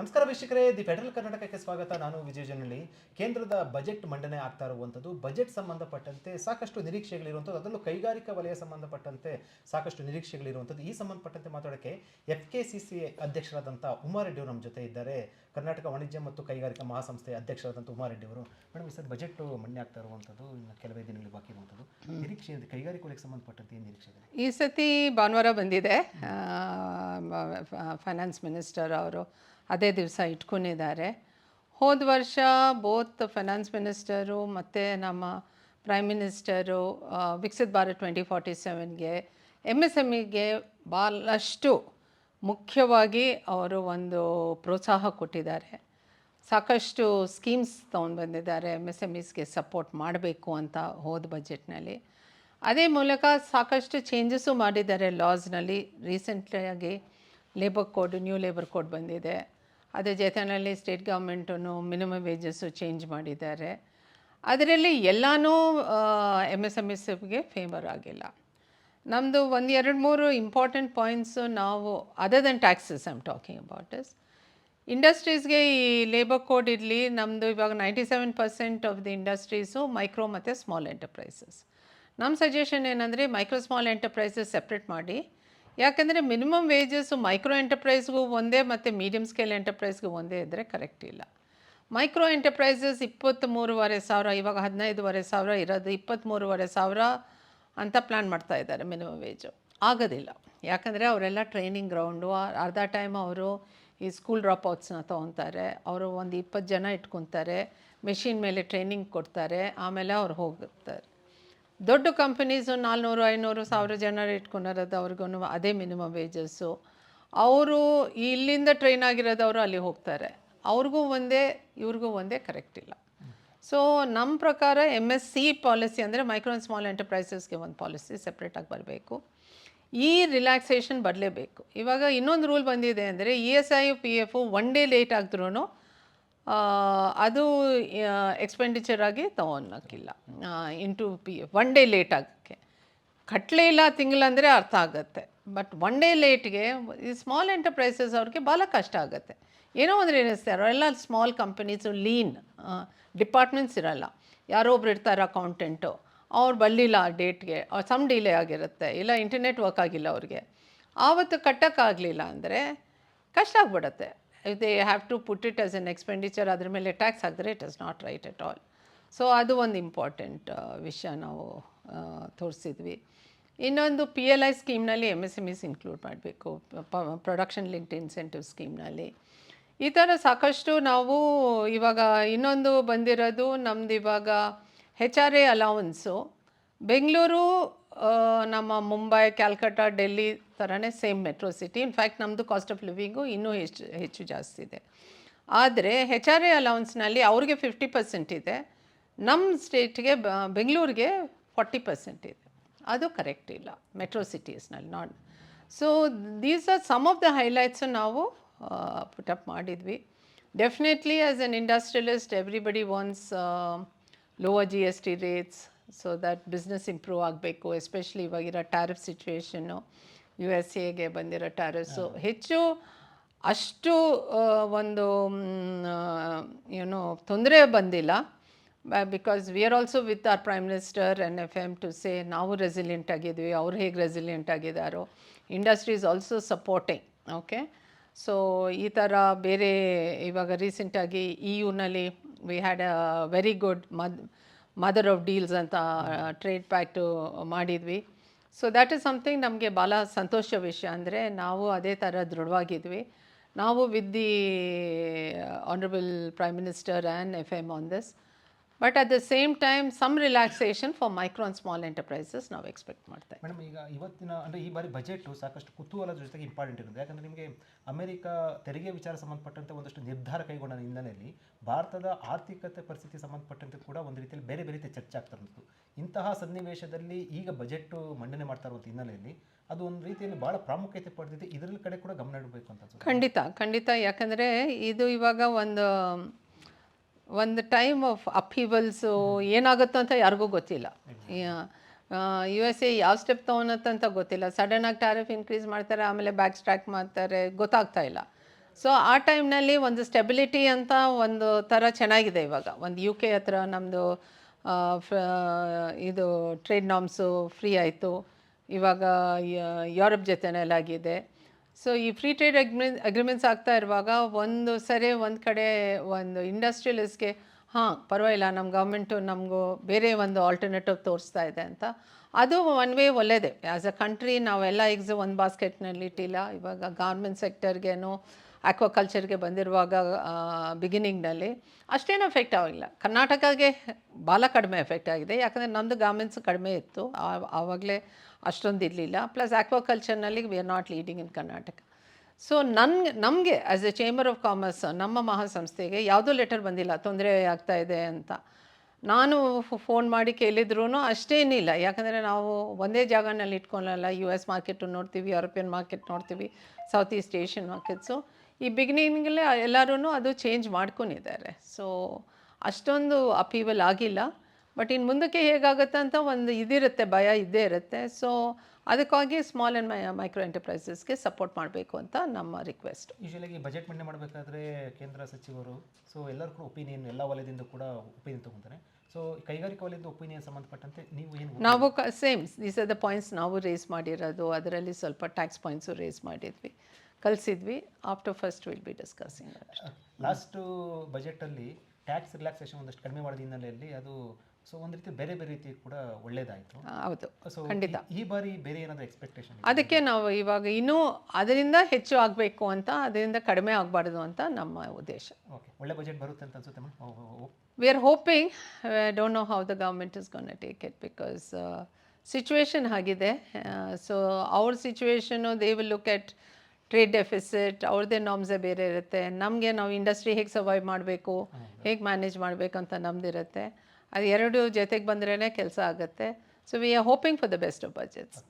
ನಮಸ್ಕಾರ ವೀಕ್ಷಕರೇ, the federal ಕರ್ನಾಟಕಕ್ಕೆ ಸ್ವಾಗತ. ನಾನು ವಿಜಯ ಜನಳ್ಳಿ. ಕೇಂದ್ರದ ಬಜೆಟ್ ಮಂಡನೆ ಆಗ್ತಾ ಇರುವಂಥದ್ದು, ಬಜೆಟ್ ಸಂಬಂಧಪಟ್ಟಂತೆ ಸಾಕಷ್ಟು ನಿರೀಕ್ಷೆಗಳಿರುವಂಥದ್ದು, ಅದರಲ್ಲೂ ಕೈಗಾರಿಕಾ ವಲಯ ಸಂಬಂಧಪಟ್ಟಂತೆ ಸಾಕಷ್ಟು ನಿರೀಕ್ಷೆಗಳಿರುವಂಥದ್ದು. ಈ ಸಂಬಂಧಪಟ್ಟಂತೆ ಮಾತಾಡೋಕ್ಕೆ ಎಫ್ ಕೆ ಸಿ ಸಿ ಅಧ್ಯಕ್ಷರಾದಂಥ ಉಮಾರೆಡ್ಡಿ ಅವರು ನಮ್ಮ ಜೊತೆ ಇದ್ದಾರೆ. ಕರ್ನಾಟಕ ವಾಣಿಜ್ಯ ಮತ್ತು ಕೈಗಾರಿಕಾ ಮಹಾಸಂಸ್ಥೆಯ ಅಧ್ಯಕ್ಷರಾದಂಥ ಉಮಾರೆಡ್ಡಿಯವರು ಮೇಡಮ್, ಈ ಸರ್ ಬಜೆಟ್ ಮಂಡನೆ ಆಗ್ತಾ ಇರುವಂಥದ್ದು, ಇನ್ನು ಕೆಲವೇ ದಿನಗಳು ಬಾಕಿ ಇರುವಂಥದ್ದು. ನಿರೀಕ್ಷೆ ಇದೆ ಕೈಗಾರಿಕಾ ಸಂಬಂಧಪಟ್ಟಂತೆ ಏನು ನಿರೀಕ್ಷೆ ಈ ಸತಿ ಭಾನುವಾರ ಬಂದಿದೆ. ಫೈನಾನ್ಸ್ ಮಿನಿಸ್ಟರ್ ಅವರು ಅದೇ ದಿವಸ ಇಟ್ಕೊಂಡಿದ್ದಾರೆ. ಹೋದ ವರ್ಷ ಬೋತ್ ಫೈನಾನ್ಸ್ ಮಿನಿಸ್ಟರು ಮತ್ತು ನಮ್ಮ prime minister Viksit Bharat twenty forty ಸೆವೆನ್ಗೆ M S M ಇಗೆ ಭಾಳಷ್ಟು ಮುಖ್ಯವಾಗಿ ಅವರು ಒಂದು ಪ್ರೋತ್ಸಾಹ ಕೊಟ್ಟಿದ್ದಾರೆ. ಸಾಕಷ್ಟು ಸ್ಕೀಮ್ಸ್ ತೊಗೊಂಡು ಬಂದಿದ್ದಾರೆ ಎಂ ಎಸ್ ಎಂ ಇಸ್ಗೆ ಸಪೋರ್ಟ್ ಮಾಡಬೇಕು ಅಂತ ಹೋದ ಬಜೆಟ್ನಲ್ಲಿ ಅದೇ ಮೂಲಕ ಸಾಕಷ್ಟು ಚೇಂಜಸ್ಸು ಮಾಡಿದ್ದಾರೆ ಲಾಸ್ನಲ್ಲಿ ರೀಸೆಂಟಾಗಿ labour code new labour code ಬಂದಿದೆ. ಅದೇ ಜೊತೆಯಲ್ಲಿ ಸ್ಟೇಟ್ ಗೌರ್ಮೆಂಟೂ ಮಿನಿಮಮ್ ವೇಜಸ್ಸು ಚೇಂಜ್ ಮಾಡಿದ್ದಾರೆ. ಅದರಲ್ಲಿ ಎಲ್ಲನೂ ಎಂ ಎಸ್ ಎಂ ಎಸ್ ಎಫ್ಗೆ ಫೇವರ್ ಆಗಿಲ್ಲ. ನಮ್ಮದು ಒಂದು ಎರಡು ಮೂರು ಇಂಪಾರ್ಟೆಂಟ್ ಪಾಯಿಂಟ್ಸು ನಾವು other than taxes I'm talking about is ಇಂಡಸ್ಟ್ರೀಸ್ಗೆ ಈ ಲೇಬರ್ ಕೋಡ್ ಇರಲಿ ನಮ್ಮದು ಇವಾಗ ninety seven percent of the industries micro ಮತ್ತು ಸ್ಮಾಲ್ ಎಂಟರ್ಪ್ರೈಸಸ್ ನಮ್ಮ ಸಜೆಷನ್ ಏನಂದರೆ ಮೈಕ್ರೋ ಸ್ಮಾಲ್ ಎಂಟರ್ಪ್ರೈಸಸ್ ಸೆಪ್ರೇಟ್ ಮಾಡಿ ಯಾಕಂದರೆ ಮಿನಿಮಮ್ ವೇಜಸ್ಸು ಮೈಕ್ರೋ ಎಂಟರ್ಪ್ರೈಸ್ಗೂ ಒಂದೇ ಮತ್ತು ಮೀಡಿಯಮ್ ಸ್ಕೇಲ್ ಎಂಟರ್ಪ್ರೈಸ್ಗೂ ಒಂದೇ ಇದ್ದರೆ ಕರೆಕ್ಟ್ ಇಲ್ಲ. ಮೈಕ್ರೋ ಎಂಟರ್ಪ್ರೈಸಸ್ ಇಪ್ಪತ್ತ್ಮೂರುವರೆ ಸಾವಿರ, ಇವಾಗ ಹದಿನೈದುವರೆ ಸಾವಿರ, ಇರೋದು ಇಪ್ಪತ್ತ್ಮೂರುವರೆ ಸಾವಿರ ಅಂತ ಪ್ಲ್ಯಾನ್ ಮಾಡ್ತಾ ಇದ್ದಾರೆ ಮಿನಿಮಮ್ ವೇಜು ಆಗೋದಿಲ್ಲ. ಯಾಕಂದರೆ ಅವರೆಲ್ಲ ಟ್ರೈನಿಂಗ್ ಗ್ರೌಂಡು ಅರ್ಧ ಟೈಮ್ ಅವರು ಈ ಸ್ಕೂಲ್ ಡ್ರಾಪ್ ಔಟ್ಸ್ನ ತೊಗೊತಾರೆ. ಅವರು ಒಂದು ಇಪ್ಪತ್ತು ಜನ ಇಟ್ಕೊತಾರೆ. ಮೆಷಿನ್ ಮೇಲೆ ಟ್ರೈನಿಂಗ್ ಕೊಡ್ತಾರೆ. ಆಮೇಲೆ ಅವ್ರು ಹೋಗುತ್ತಾರೆ ದೊಡ್ಡ ಕಂಪನೀಸು ನಾಲ್ನೂರು, ಐನೂರು ಸಾವಿರ ಜನ ಇಟ್ಕೊಂಡಿರೋದು ಅವ್ರಿಗೂ ಅದೇ ಮಿನಿಮಮ್ ವೇಜಸ್ಸು ಅವರು ಇಲ್ಲಿಂದ ಟ್ರೈನ್ ಆಗಿರೋದವರು ಅಲ್ಲಿ ಹೋಗ್ತಾರೆ. ಅವ್ರಿಗೂ ಒಂದೇ, ಇವ್ರಿಗೂ ಒಂದೇ ಕರೆಕ್ಟ್ ಇಲ್ಲ. ಸೊ ನಮ್ಮ ಪ್ರಕಾರ ಎಂ ಎಸ್ ಸಿ ಪಾಲಿಸಿ ಅಂದರೆ ಮೈಕ್ರೋ ಆ್ಯಂಡ್ ಸ್ಮಾಲ್ ಎಂಟರ್ಪ್ರೈಸಸ್ಗೆ ಒಂದು ಪಾಲಿಸಿ ಸಪ್ರೇಟಾಗಿ ಬರಬೇಕು. ಈ ರಿಲ್ಯಾಕ್ಸೇಷನ್ ಬರಲೇಬೇಕು. ಇವಾಗ ಇನ್ನೊಂದು ರೂಲ್ ಬಂದಿದೆ ಅಂದರೆ E S I P F one day late ಆಗಿದ್ರೂ ಅದು ಎಕ್ಸ್ಪೆಂಡಿಚರ್ ಆಗಿ ತೊಗೊಳಕ್ಕಿಲ್ಲ into P one day late ಆಗೋಕ್ಕೆ. ಕಟ್ಟಲೇ ಇಲ್ಲ ತಿಂಗಳಂದರೆ ಅರ್ಥ ಆಗುತ್ತೆ. ಬಟ್ ಒನ್ ಡೇ ಲೇಟ್ಗೆ ಈ ಸ್ಮಾಲ್ ಎಂಟರ್ಪ್ರೈಸಸ್ ಅವ್ರಿಗೆ ಭಾಳ ಕಷ್ಟ ಆಗುತ್ತೆ. ಏನೋ ಒಂದು ಎಣಿಸ್ತಾರೆ ಅವರೆಲ್ಲ ಸ್ಮಾಲ್ ಕಂಪನೀಸು ಲೀನ್ ಡಿಪಾರ್ಟ್ಮೆಂಟ್ಸ್ ಇರಲ್ಲ. ಯಾರೋ ಒಬ್ರು ಇರ್ತಾರೆ ಅಕೌಂಟೆಂಟು ಅವ್ರು ಬರಲಿಲ್ಲ ಡೇಟ್ಗೆ ಸಮ್ ಡಿಲೇ ಆಗಿರುತ್ತೆ. ಇಲ್ಲ ಇಂಟರ್ನೆಟ್ ವರ್ಕ್ ಆಗಿಲ್ಲ ಅವ್ರಿಗೆ. ಆವತ್ತು ಕಟ್ಟೋಕ್ಕಾಗಲಿಲ್ಲ ಅಂದರೆ ಕಷ್ಟ ಆಗ್ಬಿಡುತ್ತೆ. They have to put it as an expenditure ಅದ್ರ ಮೇಲೆ ಟ್ಯಾಕ್ಸ್ ಹಾಕಿದ್ರೆ it is not right at all so ಅದು ಒಂದು ಇಂಪಾರ್ಟೆಂಟ್ ವಿಷಯ ನಾವು ತೋರಿಸಿದ್ವಿ ಇನ್ನೊಂದು P L I ಸ್ಕೀಮ್ನಲ್ಲಿ M S M is include ಮಾಡಬೇಕು ಪ್ರೊಡಕ್ಷನ್ ಲಿಂಕ್ಡ್ ಇನ್ಸೆಂಟಿವ್ ಸ್ಕೀಮ್ನಲ್ಲಿ ಈ ಥರ ಸಾಕಷ್ಟು ನಾವು ಇವಾಗ ಇನ್ನೊಂದು ಬಂದಿರೋದು ನಮ್ದು ಇವಾಗ H R A allowance Bengaluru ನಮ್ಮ ಮುಂಬೈ, ಕ್ಯಾಲ್ಕಟಾ, ಡೆಲ್ಲಿ ಥರನೇ same metro city in fact ನಮ್ಮದು ಕಾಸ್ಟ್ ಆಫ್ ಲಿವಿಂಗು ಇನ್ನೂ ಹೆಚ್ಚು ಹೆಚ್ಚು ಜಾಸ್ತಿ ಇದೆ. ಆದರೆ ಹೆಚ್ ಆರ್ ಎ ಅಲೌನ್ಸ್ನಲ್ಲಿ ಅವ್ರಿಗೆ ಫಿಫ್ಟಿ ಪರ್ಸೆಂಟ್ ಇದೆ. ನಮ್ಮ ಸ್ಟೇಟ್ಗೆ ಬೆಂಗಳೂರಿಗೆ ಫಾರ್ಟಿ ಪರ್ಸೆಂಟ್ ಇದೆ. ಅದು ಕರೆಕ್ಟ್ ಇಲ್ಲ metro ಸಿಟೀಸ್ನಲ್ಲಿ not so these are some of the highlights ನಾವು ಪುಟಪ್ ಮಾಡಿದ್ವಿ. Definitely as an industrialist everybody wants lower G S T rates so that business improve ಆಗಬೇಕು ಎಸ್ಪೆಷಲಿ ಇವಾಗಿರೋ ಟ್ಯಾರಿಫ್ ಸಿಚುವೇಷನ್ನು ಯು ಎಸ್ ಎಗೆ ಬಂದಿರೋ tariffs ಹೆಚ್ಚು ಅಷ್ಟು ಒಂದು ಏನು ತೊಂದರೆ ಬಂದಿಲ್ಲ. Because we are also with our prime minister and F M to say ನಾವು ರೆಸಿಲಿಯಂಟ್ ಆಗಿದ್ವಿ ಅವ್ರು ಹೇಗೆ resilient ಆಗಿದ್ದಾರೋ industry is also supporting okay so ಈ ಥರ ಬೇರೆ ಇವಾಗ ರೀಸೆಂಟಾಗಿ E ಯುನಲ್ಲಿ we had a very good ಮದ್ ಮದರ್ ಆಫ್ ಡೀಲ್ಸ್ ಅಂತ ಟ್ರೇಡ್ ಪ್ಯಾಕ್ಟು ಮಾಡಿದ್ವಿ. ಸೊ ದ್ಯಾಟ್ ಇಸ್ ಸಮಥಿಂಗ್ ನಮಗೆ ಭಾಳ ಸಂತೋಷ ವಿಷಯ ಅಂದರೆ ನಾವು ಅದೇ ಥರ ದೃಢವಾಗಿದ್ವಿ. ನಾವು with the honourable prime minister and F M on this but at the same time some relaxation for micro and small enterprises ನಾವು ಎಕ್ಸ್ಪೆಕ್ಟ್ ಮಾಡ್ತೇವೆ ಇದ್ದೀವಿ. ಮೇಡಮ್ ಈಗ ಇವತ್ತಿನ ಅಂದರೆ ಈ ಬಾರಿ ಬಜೆಟು ಸಾಕಷ್ಟು ಕುತೂಹಲದ ಜೊತೆಗೆ ಇಂಪಾರ್ಟೆಂಟ್ ಇರುತ್ತೆ. ಯಾಕಂದರೆ ನಿಮಗೆ ಅಮೆರಿಕ ತೆರಿಗೆ ವಿಚಾರ ಸಂಬಂಧಪಟ್ಟಂತೆ ಒಂದಷ್ಟು ನಿರ್ಧಾರ ಕೈಗೊಂಡ ಹಿನ್ನೆಲೆಯಲ್ಲಿ ಭಾರತದ ಆರ್ಥಿಕತೆ ಪರಿಸ್ಥಿತಿ ಸಂಬಂಧಪಟ್ಟಂತೆ ಕೂಡ ಒಂದು ರೀತಿಯಲ್ಲಿ ಬೇರೆ ಬೇರೆ ರೀತಿ ಚರ್ಚೆ ಆಗ್ತಾ ಇಂತಹ ಸನ್ನಿವೇಶದಲ್ಲಿ ಈಗ ಬಜೆಟ್ ಮಂಡನೆ ಮಾಡ್ತಾ ಇರುವಂಥ ಹಿನ್ನೆಲೆಯಲ್ಲಿ ಅದು ಒಂದು ರೀತಿಯಲ್ಲಿ ಭಾಳ ಪ್ರಾಮುಖ್ಯತೆ ಪಡೆದಿದೆ. ಇದರಲ್ಲಿ ಕಡೆ ಕೂಡ ಗಮನ ಇಡಬೇಕು ಅಂತ ಖಂಡಿತ ಖಂಡಿತ. ಯಾಕಂದರೆ ಇದು ಇವಾಗ ಒಂದು ಒಂದು ಟೈಮ್ ಆಫ್ ಅಪ್ಹಿವಲ್ಸು ಏನಾಗುತ್ತೋ ಅಂತ ಯಾರಿಗೂ ಗೊತ್ತಿಲ್ಲ. ಯು ಎಸ್ ಎ ಯಾವ ಸ್ಟೆಪ್ ತೊಗೊಳತ್ತಂತ ಗೊತ್ತಿಲ್ಲ. ಸಡನ್ನಾಗಿ ಟ್ಯಾರಿಫ್ ಇನ್ಕ್ರೀಸ್ ಮಾಡ್ತಾರೆ ಆಮೇಲೆ ಬ್ಯಾಕ್ ಸ್ಟ್ರ್ಯಾಕ್ ಮಾಡ್ತಾರೆ ಗೊತ್ತಾಗ್ತಾ ಇಲ್ಲ. ಸೊ ಆ ಟೈಮ್ನಲ್ಲಿ ಒಂದು ಸ್ಟೆಬಿಲಿಟಿ ಅಂತ ಒಂದು ಥರ ಚೆನ್ನಾಗಿದೆ ಇವಾಗ. ಒಂದು ಯು ಕೆ ಹತ್ರ ನಮ್ಮದು ಇದು ಟ್ರೇಡ್ ನಾಮ್ಸು ಫ್ರೀ ಆಯಿತು. ಇವಾಗ ಯುರೋಪ್ ಜೊತೆನಲ್ಲಾಗಿದೆ. ಸೊ ಈ ಫ್ರೀ ಟ್ರೇಡ್ ಅಗ್ರಿಮೆಂಟ್ ಅಗ್ರಿಮೆಂಟ್ಸ್ ಆಗ್ತಾ ಇರುವಾಗ ಒಂದು ಸರಿ ಒಂದು ಕಡೆ ಒಂದು ಇಂಡಸ್ಟ್ರಿಯಲಿಸ್ಟ್ಗೆ ಹಾಂ, ಪರವಾಗಿಲ್ಲ ನಮ್ಮ ಗೌರ್ಮೆಂಟು ನಮಗೂ ಬೇರೆ ಒಂದು ಆಲ್ಟರ್ನೇಟಿವ್ ತೋರಿಸ್ತಾ ಇದೆ ಅಂತ. ಅದು ಒನ್ ವೇ ಒಳ್ಳೆಯದೇ ಆ್ಯಸ್ ಅ ಕಂಟ್ರಿ ನಾವೆಲ್ಲ ಎಗ್ಸ್ ಒಂದು ಬಾಸ್ಕೆಟ್ನಲ್ಲಿ ಇಟ್ಟಿಲ್ಲ. ಇವಾಗ ಗಾರ್ಮೆಂಟ್ ಸೆಕ್ಟರ್ಗೇನು ಆಕ್ವಾಕಲ್ಚರ್ಗೆ ಬಂದಿರುವಾಗ ಬಿಗಿನಿಂಗ್ನಲ್ಲಿ ಅಷ್ಟೇನು ಎಫೆಕ್ಟ್ ಆಗಿಲ್ಲ ಕರ್ನಾಟಕಗೆ ಭಾಳ ಕಡಿಮೆ ಎಫೆಕ್ಟ್ ಆಗಿದೆ. ಯಾಕಂದರೆ ನಮ್ಮದು ಗಾರ್ಮೆಂಟ್ಸ್ ಕಡಿಮೆ ಇತ್ತು. ಆವಾಗಲೇ ಅಷ್ಟೊಂದು ಇರಲಿಲ್ಲ. Plus ಆಕ್ವಾಕಲ್ಚರ್ನಲ್ಲಿ we are not leading in Karnataka. So ನನ್ಗೆ, ನಮಗೆ as a chamber of commerce ನಮ್ಮ ಮಹಾಸಂಸ್ಥೆಗೆ ಯಾವುದೂ ಲೆಟರ್ ಬಂದಿಲ್ಲ. ತೊಂದರೆ ಆಗ್ತಾ ಇದೆ ಅಂತ. ನಾನು ಫೋನ್ ಮಾಡಿ ಕೇಳಿದ್ರೂ ಅಷ್ಟೇನಿಲ್ಲ. ಯಾಕಂದರೆ ನಾವು ಒಂದೇ ಜಾಗನಲ್ಲಿ ಇಟ್ಕೊಳ್ಳಲ್ಲ. ಯು ಎಸ್ ಮಾರ್ಕೆಟು ನೋಡ್ತೀವಿ ಯುರೋಪಿಯನ್ ಮಾರ್ಕೆಟ್ ನೋಡ್ತೀವಿ ಸೌತ್ ಈಸ್ಟ್ ಏಷ್ಯನ್ ಮಾರ್ಕೆಟ್ಸು ಈ ಬಿಗಿನಿಂಗಲ್ಲೇ ಎಲ್ಲರೂ ಅದು ಚೇಂಜ್ ಮಾಡ್ಕೊಂಡಿದ್ದಾರೆ. ಸೊ ಅಷ್ಟೊಂದು ಅಪೀವಲ್ ಆಗಿಲ್ಲ. ಬಟ್ ಇನ್ನು ಮುಂದಕ್ಕೆ ಹೇಗಾಗುತ್ತೆ ಅಂತ ಒಂದು ಇದಿರುತ್ತೆ ಭಯ ಇದ್ದೇ ಇರುತ್ತೆ. ಸೊ ಅದಕ್ಕಾಗಿ ಸ್ಮಾಲ್ ಆ್ಯಂಡ್ ಮೈ ಮೈಕ್ರೋ ಎಂಟರ್ಪ್ರೈಸಸ್ಗೆ ಸಪೋರ್ಟ್ ಮಾಡಬೇಕು ಅಂತ ನಮ್ಮ ರಿಕ್ವೆಸ್ಟ್ ಯೂಶಲಾಗಿ ಬಜೆಟ್ ಮಂಡನೆ ಮಾಡಬೇಕಾದ್ರೆ ಕೇಂದ್ರ ಸಚಿವರು ಸೊ ಎಲ್ಲರೂ ಕೂಡ ಒಪಿನಿಯನ್ ಎಲ್ಲ ವಲಯದಿಂದ ಕೂಡ ಒಪಿನಿಯನ್ ತಗೊಂತಾರೆ. ಸೊ ಕೈಗಾರಿಕಾ ವಲಯದ ಒಪಿನಿಯನ್ ಸಂಬಂಧಪಟ್ಟಂತೆ ನೀವು ಏನು ನಾವು ಕ same these are the points ನಾವು ರೇಸ್ ಮಾಡಿರೋದು. ಅದರಲ್ಲಿ ಸ್ವಲ್ಪ ಟ್ಯಾಕ್ಸ್ ಪಾಯಿಂಟ್ಸು ರೇಸ್ ಮಾಡಿದ್ವಿ. ಕಲಿಸಿದ್ವಿ. After first will be discussing last ಬಜೆಟಲ್ಲಿ tax relaxation ಒಂದಷ್ಟು ಕಡಿಮೆ ಮಾಡಿದ ಹಿನ್ನೆಲೆಯಲ್ಲಿ ಅದು ಸೊ ಒಂದು ರೀತಿ ಬೇರೆ ಬೇರೆ ರೀತಿ ಕೂಡ ಒಳ್ಳೇದಾಯಿತು. ಹೌದು. ಸೊ ಖಂಡಿತ. ಈ ಬಾರಿ ಬೇರೆ ಏನಾದರೂ ಎಕ್ಸ್ಪೆಕ್ಟೇಷನ್ ಅದಕ್ಕೆ ನಾವು ಇವಾಗ ಇನ್ನೂ ಅದರಿಂದ ಹೆಚ್ಚು ಆಗಬೇಕು ಅಂತ ಅದರಿಂದ ಕಡಿಮೆ ಆಗಬಾರ್ದು ಅಂತ ನಮ್ಮ ಉದ್ದೇಶ. ಓಕೆ ಒಳ್ಳೆ ಬಜೆಟ್ ಬರುತ್ತೆ ಅಂತ ಅನ್ಸುತ್ತೆ we are hoping i don't know how the government is take to because situation ಆಗಿದೆ. ಸೊ ಅವ್ರ situation they will look at trade deficit ಅವ್ರದ್ದೇ ನಾಮ್ಸೇ ಬೇರೆ ಇರುತ್ತೆ. ನಮಗೆ ನಾವು ಇಂಡಸ್ಟ್ರಿ ಹೇಗೆ ಸರ್ವೈವ್ ಮಾಡಬೇಕು ಹೇಗೆ ಮ್ಯಾನೇಜ್ ಮಾಡಬೇಕು ಅಂತ ನಮ್ದಿರುತ್ತೆ. ಅದು ಎರಡು ಜೊತೆಗೆ ಬಂದ್ರೇ ಕೆಲಸ ಆಗುತ್ತೆ. So we are hoping for the best of budgets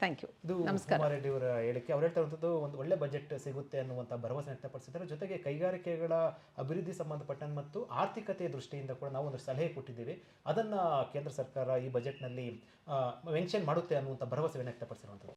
thank you ಇದು ನಮಸ್ಕಾರ. ರೆಡ್ಡಿ ಅವರ ಹೇಳಿಕೆ. ಅವ್ರು ಹೇಳ್ತಾ ಇರುವಂಥದ್ದು ಒಂದು ಒಳ್ಳೆ ಬಜೆಟ್ ಸಿಗುತ್ತೆ ಅನ್ನುವಂಥ ಭರವಸೆ ವ್ಯಕ್ತಪಡಿಸಿದ್ದಾರೆ. ಜೊತೆಗೆ ಕೈಗಾರಿಕೆಗಳ ಅಭಿವೃದ್ಧಿ ಸಂಬಂಧಪಟ್ಟ ಮತ್ತು ಆರ್ಥಿಕತೆಯ ದೃಷ್ಟಿಯಿಂದ ಕೂಡ ನಾವು ಒಂದು ಸಲಹೆ ಕೊಟ್ಟಿದ್ದೀವಿ. ಅದನ್ನು ಕೇಂದ್ರ ಸರ್ಕಾರ ಈ ಬಜೆಟ್ನಲ್ಲಿ ಮೆನ್ಷನ್ ಮಾಡುತ್ತೆ ಅನ್ನುವಂಥ ಭರವಸೆಯನ್ನು ವ್ಯಕ್ತಪಡಿಸಿರುವಂಥದ್ದು.